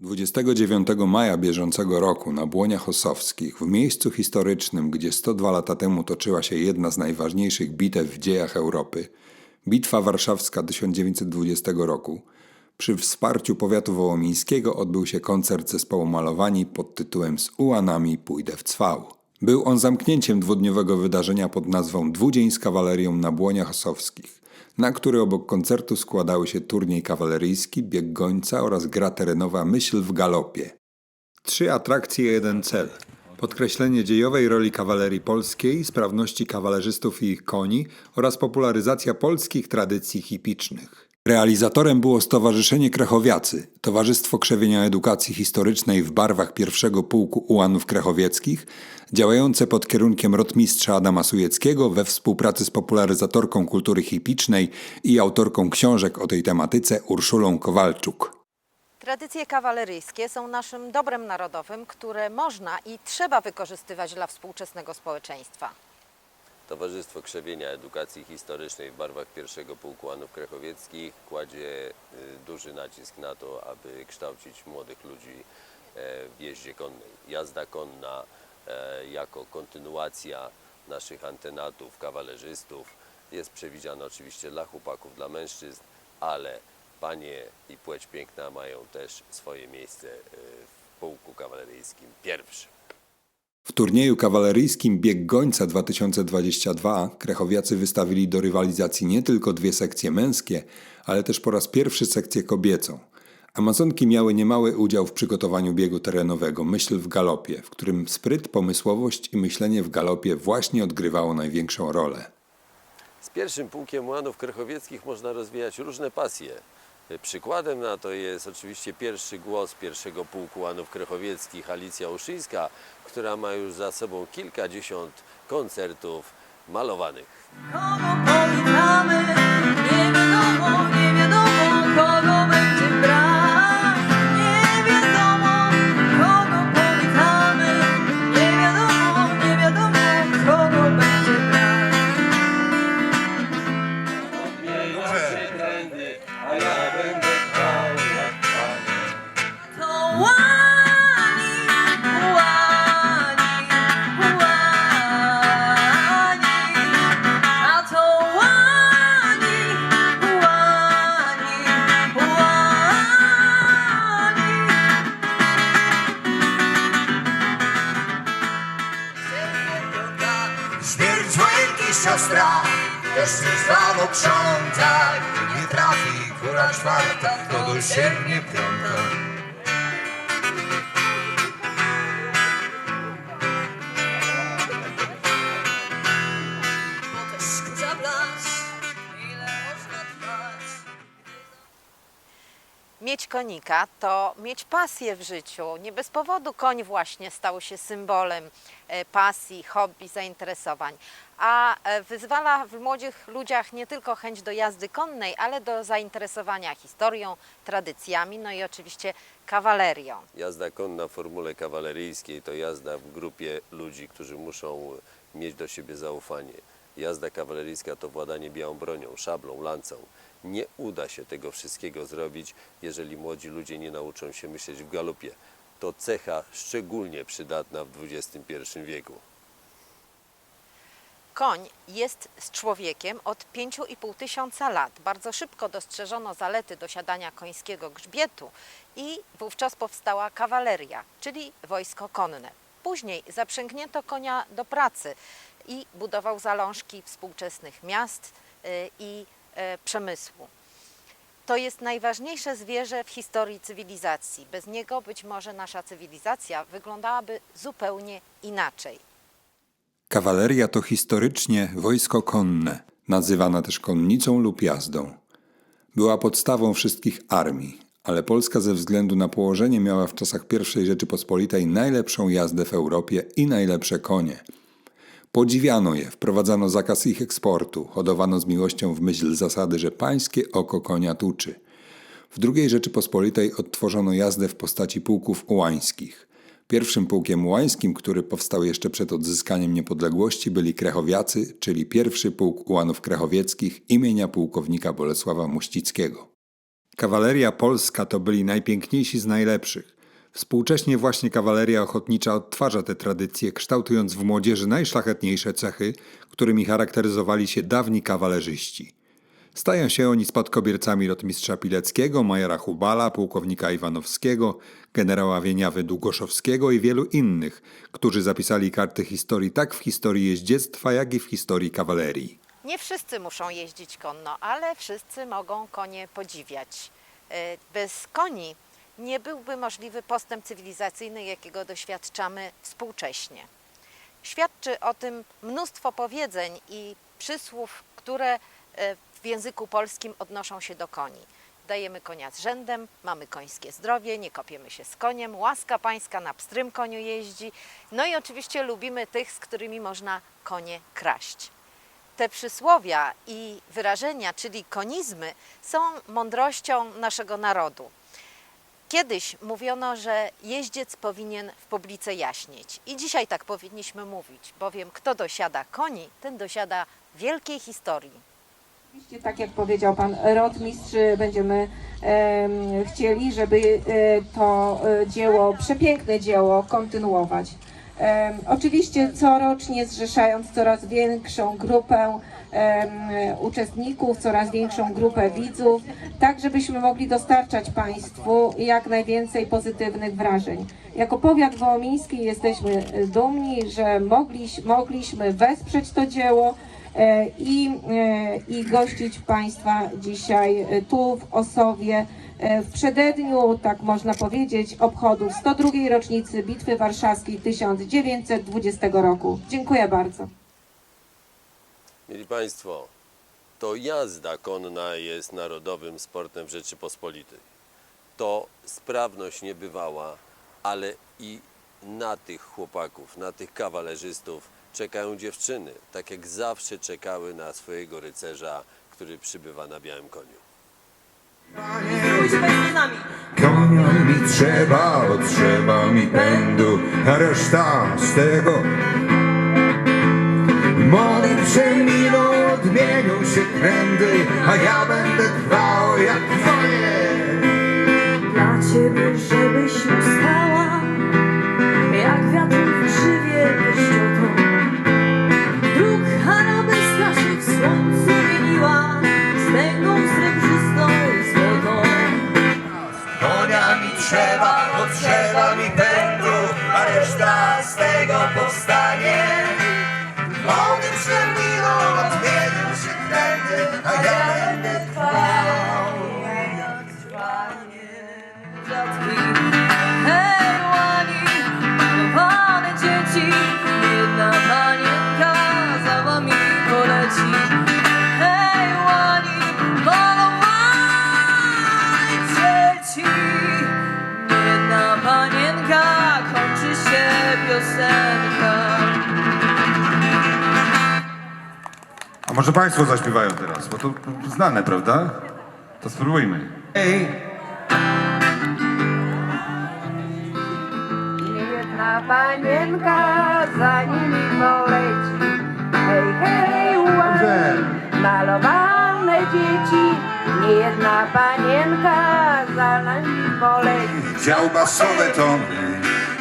29 maja bieżącego roku na Błoniach Osowskich, w miejscu historycznym, gdzie 102 lata temu toczyła się jedna z najważniejszych bitew w dziejach Europy, Bitwa Warszawska 1920 roku, przy wsparciu powiatu wołomińskiego odbył się koncert zespołu Malowani pod tytułem Z ułanami pójdę w cwał. Był on zamknięciem dwudniowego wydarzenia pod nazwą Dwudzień z kawalerią na Błoniach Osowskich, na który obok koncertu składały się turniej kawaleryjski, bieg gońca oraz gra terenowa Myśl w galopie. Trzy atrakcje, jeden cel. Podkreślenie dziejowej roli kawalerii polskiej, sprawności kawalerzystów i ich koni oraz popularyzacja polskich tradycji hipicznych. Realizatorem było Stowarzyszenie Krechowiacy, Towarzystwo Krzewienia Edukacji Historycznej w barwach pierwszego pułku ułanów krechowieckich, działające pod kierunkiem rotmistrza Adama Sujeckiego we współpracy z popularyzatorką kultury hipicznej i autorką książek o tej tematyce Urszulą Kowalczuk. Tradycje kawaleryjskie są naszym dobrem narodowym, które można i trzeba wykorzystywać dla współczesnego społeczeństwa. Towarzystwo Krzewienia Edukacji Historycznej w barwach pierwszego Pułku Anów Krechowieckich kładzie y, duży nacisk na to, aby kształcić młodych ludzi e, w jeździe konnej. Jazda konna e, jako kontynuacja naszych antenatów, kawalerzystów jest przewidziana oczywiście dla chłopaków, dla mężczyzn, ale panie i płeć piękna mają też swoje miejsce e, w pułku kawaleryjskim pierwszym. W turnieju kawaleryjskim Bieg Gońca 2022 Krechowiacy wystawili do rywalizacji nie tylko dwie sekcje męskie, ale też po raz pierwszy sekcję kobiecą. Amazonki miały niemały udział w przygotowaniu biegu terenowego Myśl w galopie, w którym spryt, pomysłowość i myślenie w galopie właśnie odgrywało największą rolę. Z pierwszym pułkiem łanów krechowieckich można rozwijać różne pasje. Przykładem na to jest oczywiście pierwszy głos pierwszego pułku łanów krechowieckich Alicja Uszyńska, która ma już za sobą kilkadziesiąt koncertów malowanych. Kogo to dosięgnie piąta. Mieć konika to mieć pasję w życiu. Nie bez powodu koń właśnie stał się symbolem e, pasji, hobby, zainteresowań. A e, wyzwala w młodych ludziach nie tylko chęć do jazdy konnej, ale do zainteresowania historią, tradycjami, no i oczywiście kawalerią. Jazda konna w formule kawaleryjskiej to jazda w grupie ludzi, którzy muszą mieć do siebie zaufanie. Jazda kawaleryjska to władanie białą bronią, szablą, lancą. Nie uda się tego wszystkiego zrobić, jeżeli młodzi ludzie nie nauczą się myśleć w galopie. To cecha szczególnie przydatna w XXI wieku. Koń jest z człowiekiem od 5,5 tysiąca lat. Bardzo szybko dostrzeżono zalety dosiadania końskiego grzbietu i wówczas powstała kawaleria, czyli wojsko konne. Później zaprzęgnięto konia do pracy i budował zalążki współczesnych miast y, i y, przemysłu. To jest najważniejsze zwierzę w historii cywilizacji. Bez niego być może nasza cywilizacja wyglądałaby zupełnie inaczej. Kawaleria to historycznie wojsko konne, nazywana też konnicą lub jazdą. Była podstawą wszystkich armii, ale Polska ze względu na położenie miała w czasach I Rzeczypospolitej najlepszą jazdę w Europie i najlepsze konie. Podziwiano je, wprowadzano zakaz ich eksportu, hodowano z miłością w myśl zasady, że pańskie oko konia tuczy. W II Rzeczypospolitej odtworzono jazdę w postaci pułków ułańskich. Pierwszym pułkiem ułańskim, który powstał jeszcze przed odzyskaniem niepodległości, byli Krechowiacy, czyli pierwszy pułk ułanów krechowieckich imienia pułkownika Bolesława Muścickiego. Kawaleria polska to byli najpiękniejsi z najlepszych. Współcześnie właśnie kawaleria ochotnicza odtwarza te tradycje, kształtując w młodzieży najszlachetniejsze cechy, którymi charakteryzowali się dawni kawalerzyści. Stają się oni spadkobiercami rotmistrza Pileckiego, majora Hubala, pułkownika Iwanowskiego, generała Wieniawy Długoszowskiego i wielu innych, którzy zapisali karty historii tak w historii jeździectwa, jak i w historii kawalerii. Nie wszyscy muszą jeździć konno, ale wszyscy mogą konie podziwiać. E, Bez koni nie byłby możliwy postęp cywilizacyjny, jakiego doświadczamy współcześnie. Świadczy o tym mnóstwo powiedzeń i przysłów, które e, w języku polskim odnoszą się do koni. Dajemy konia z rzędem, mamy końskie zdrowie, nie kopiemy się z koniem, łaska pańska na pstrym koniu jeździ. No i oczywiście lubimy tych, z którymi można konie kraść. Te przysłowia i wyrażenia, czyli konizmy, są mądrością naszego narodu. Kiedyś mówiono, że jeździec powinien w publice jaśnieć. I dzisiaj tak powinniśmy mówić, bowiem kto dosiada koni, ten dosiada wielkiej historii. Oczywiście, tak jak powiedział pan rotmistrz, będziemy em, chcieli, żeby e, to e, dzieło, przepiękne dzieło kontynuować. Em, oczywiście corocznie zrzeszając coraz większą grupę uczestników, coraz większą grupę widzów, tak żebyśmy mogli dostarczać Państwu jak najwięcej pozytywnych wrażeń. Jako powiat wołomiński jesteśmy dumni, że mogliś, mogliśmy wesprzeć to dzieło, e, i, e, i gościć Państwa dzisiaj tu w Osowie e, w przededniu, tak można powiedzieć, obchodów 102. rocznicy Bitwy Warszawskiej 1920 roku. Dziękuję bardzo. Mieli Państwo, to jazda konna jest narodowym sportem w Rzeczypospolitej. To sprawność niebywała, ale i na tych chłopaków, na tych kawalerzystów czekają dziewczyny, tak jak zawsze czekały na swojego rycerza, który przybywa na białym koniu. Konia mi trzeba, bo trzeba mi pędu, a reszta z tego. Mody przeminą, odmienią się trendy, a ja będę trwał jak twoje. dla ciebie, żebyś ustała, jak wiatr w krzywie pieszczotą. Dróg arabeska się w słońcu mieniła, stęgą srebrzystą i złotą. Konia mi trzeba, bo trzeba mi pędu, a reszta z tego powstanie. Piosenka. A może Państwo zaśpiewają teraz, bo to znane, prawda? To spróbujmy. Ej, Jedna panienka za nimi poleci. Hej, hej, Dobrze. łaj, malowane dzieci. Niejedna panienka za nami poleci. Dział basowe tony,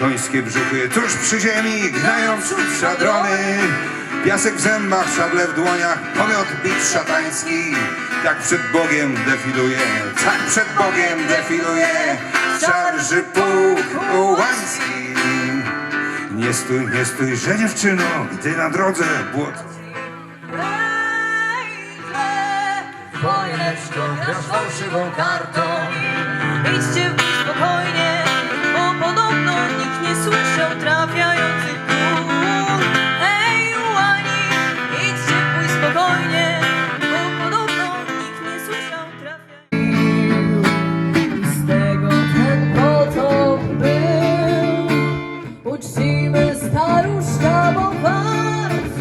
końskie brzuchy tuż przy ziemi, gnają wśród szadrony. Piasek w zębach, szable w dłoniach, pomiot bit szatański. Tak przed Bogiem defiluje, tak przed Bogiem defiluje. Szarży pułk ułański. Nie stój, nie stój, że dziewczyno, gdy na drodze błot. Kartą Idźcie Prosimy staruszka bo wart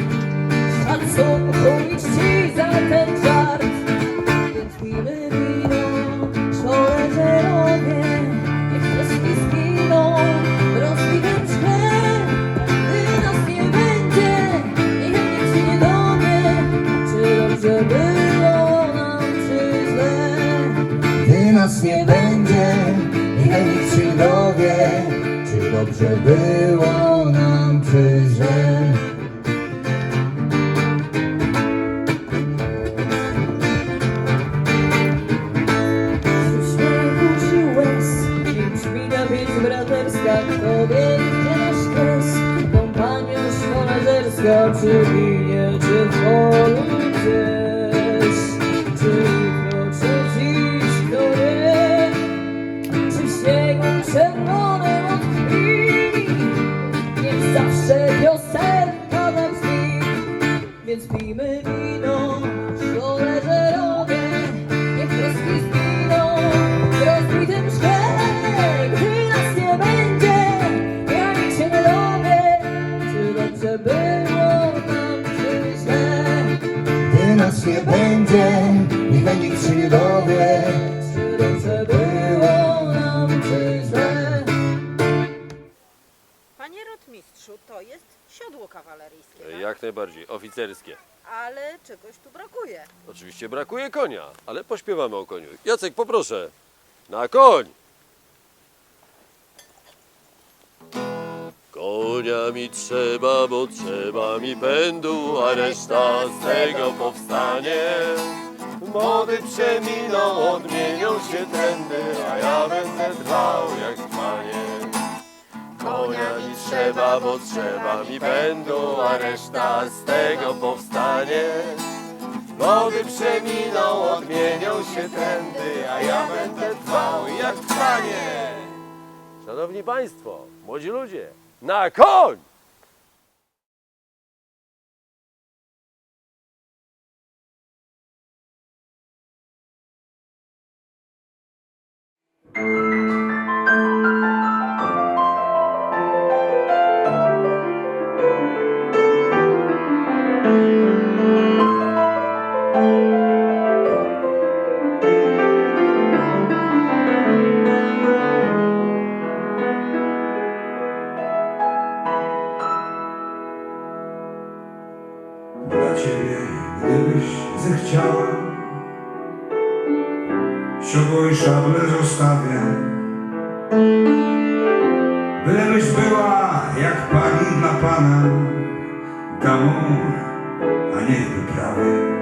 Szacunku i czci za ten żart. Więc pijmy wino, żołędzierowie Niech wszystkie zginą w rozwitym szkle Gdy nas nie będzie, niech nikt się nie dowie. Czy dobrze było nam, czy źle? Gdy nas nie będzie, niech nikt się nie dowie. Czy dobrze było. Nie będzie, niech nikt się nie dowie, dobrze było nam, źle Panie rotmistrzu, to jest siodło kawaleryjskie, tak? Jak najbardziej, oficerskie. ale czegoś tu brakuje. Oczywiście brakuje konia, ale pośpiewamy o koniu. Jacek, poproszę. Na koń! Konia mi trzeba, bo trzeba mi pędu, a reszta z tego powstanie. Mody przeminą, odmienią się trendy, a ja będę trwał jak panie. Konia mi trzeba, bo trzeba mi pędu, a reszta z tego powstanie. Mody przeminą, odmienią się trendy, a ja będę trwał jak panie. Szanowni Państwo, młodzi ludzie, na koń! Dla a nie wyprawy.